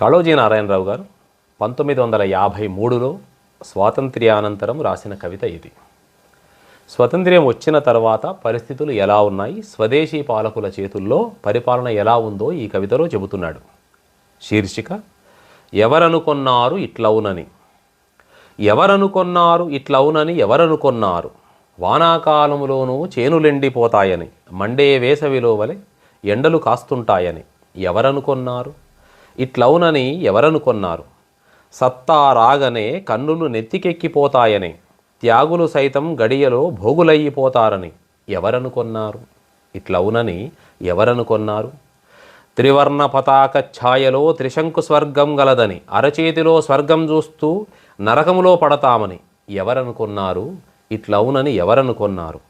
కాళోజీ నారాయణరావు గారు పంతొమ్మిది వందల యాభై మూడులో స్వాతంత్ర్యానంతరం రాసిన కవిత ఇది. స్వతంత్ర్యం వచ్చిన తర్వాత పరిస్థితులు ఎలా ఉన్నాయి? స్వదేశీ పాలకుల చేతుల్లో పరిపాలన ఎలా ఉందో ఈ కవితలో చెబుతున్నాడు. శీర్షిక ఎవరనుకొన్నారు ఇట్లవునని. ఎవరనుకొన్నారు ఇట్లవునని ఎవరనుకొన్నారు? వానాకాలములోనూ చేనులెండిపోతాయని మండే వేసవిలో వలె ఎండలు కాస్తుంటాయని ఎవరనుకొన్నారు? ఇట్లవునని ఎవరనుకొన్నారు? సత్తా రాగనే కన్నులు నెత్తికెక్కిపోతాయని త్యాగులు సైతం గడియలో భోగులయ్యిపోతారని ఎవరనుకొన్నారు? ఇట్లవునని ఎవరనుకొన్నారు? త్రివర్ణ పతాక ఛాయలో త్రిశంకు స్వర్గం గలదని అరచేతిలో స్వర్గం చూస్తూ నరకములో పడతామని ఎవరనుకున్నారు? ఇట్లవునని ఎవరనుకున్నారు?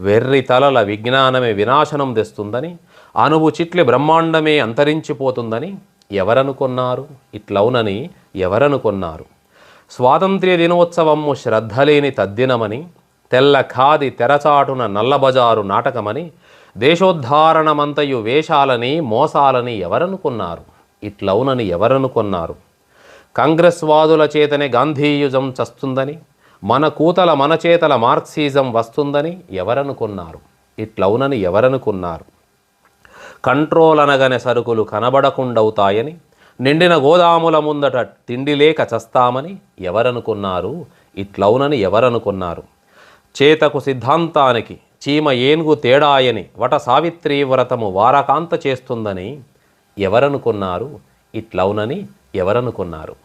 వెర్రి తలల విజ్ఞానమే వినాశనం తెస్తుందని అనువు చిట్లి బ్రహ్మాండమే అంతరించిపోతుందని ఎవరనుకున్నారు? ఇట్లవునని ఎవరనుకున్నారు? స్వాతంత్ర్య దినోత్సవము శ్రద్ధలేని తద్దినమని తెల్ల ఖాది తెరచాటున నల్లబజారు నాటకమని దేశోద్ధారణమంతయు వేషాలని మోసాలని ఎవరనుకున్నారు? ఇట్లవునని ఎవరనుకున్నారు? కాంగ్రెస్ వాదుల చేతనే గాంధీయుజం చస్తుందని మన కూతల మన చేతల మార్క్సిజం వస్తుందని ఎవరనుకున్నారు? ఇట్లవునని ఎవరనుకున్నారు? కంట్రోల్ అనగనే సరుకులు కనబడకుండవుతాయని నిండిన గోదాముల ముందట తిండి లేక చస్తామని ఎవరనుకున్నారు? ఇట్లవునని ఎవరనుకున్నారు? చేతకు సిద్ధాంతానికి చీమ ఏనుగు తేడాయని వట సావిత్రి వ్రతము వారకాంత చేస్తుందని ఎవరనుకున్నారు? ఇట్లవునని ఎవరనుకున్నారు?